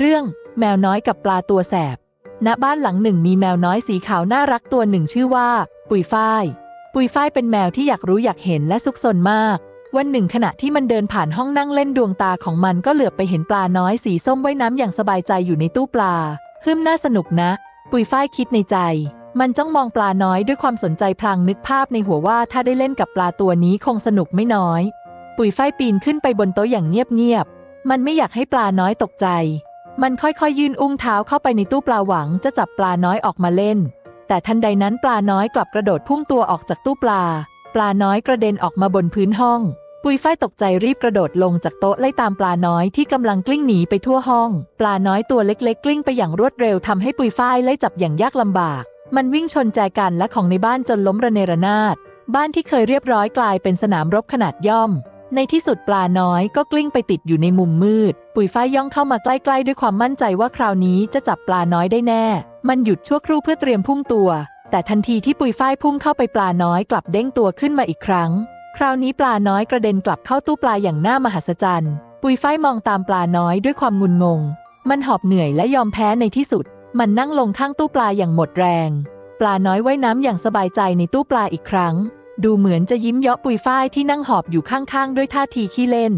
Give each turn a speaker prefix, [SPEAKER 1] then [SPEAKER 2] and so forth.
[SPEAKER 1] เรื่องแมวน้อยกับปลาตัวแสบ ณ บ้านหลังหนึ่งมีแมวน้อยสีขาวน่ารักตัวหนึ่งชื่อว่า ปุยฝ้าย ปุยฝ้ายเป็นแมวที่อยากรู้อยากเห็นและซุกซนมาก วันหนึ่งขณะที่มันเดินผ่านห้องนั่งเล่นดวงตาของมันก็เหลือบไปเห็นปลาน้อยสีส้มว่ายน้ำอย่างสบายใจอยู่ในตู้ปลาฮึมน่าสนุกนะ ปุยฝ้ายคิดในใจ มันจ้องมองปลาน้อยด้วยความสนใจพลางนึกภาพในหัวว่าถ้าได้เล่นกับปลาตัวนี้คงสนุกไม่น้อย ปุยฝ้ายปีนขึ้นไปบนโต๊ะอย่างเงียบๆมันไม่อยากให้ปลาน้อยตกใจ มันค่อยๆ ยื่นอุ้งเท้าเข้าไปในตู้ปลาหวังจะจับปลาน้อยออกมาเล่น แต่ทันใดนั้นปลาน้อยกลับกระโดดพุ่งตัวออกจากตู้ปลา ปลาน้อยกระเด็นออกมาบนพื้นห้อง ปุยฝ้ายตกใจรีบกระโดดลงจากโต๊ะไล่ตามปลาน้อยที่กำลังกลิ้งหนีไปทั่วห้อง ปลาน้อยตัวเล็กๆ กลิ้งไปอย่างรวดเร็วทำให้ปุยฝ้ายไล่จับอย่างยากลำบาก มันวิ่งชนแจกันและของในบ้านจนล้มระเนระนาด บ้านที่เคยเรียบร้อยกลายเป็นสนามรบขนาดย่อม ในที่สุดปลาน้อยก็กลิ้งไปติดอยู่ในมุมมืด ปุ๋ยฝ้ายย่องเข้ามาใกล้ๆ ด้วยความมั่นใจว่าคราวนี้จะจับปลาน้อยได้แน่ มันหยุดชั่วครู่เพื่อเตรียมพุ่งตัว แต่ทันทีที่ปุ๋ยฝ้ายพุ่งเข้าไปปลาน้อยกลับเด้งตัวขึ้นมาอีกครั้ง คราวนี้ปลาน้อยกระเด็นกลับเข้าตู้ปลาอย่างน่ามหัศจรรย์ ปุ๋ยฝ้ายมองตามปลาน้อยด้วยความงุนงง มันหอบเหนื่อยและยอมแพ้ในที่สุด มันนั่งลงข้างตู้ปลาอย่างหมดแรง ปลาน้อยว่ายน้ำอย่างสบายใจในตู้ปลาอีกครั้ง ดูเหมือนจะยิ้มเยาะปุยฝ้ายที่นั่งหอบอยู่ข้างๆ ด้วยท่าทีขี้เล่น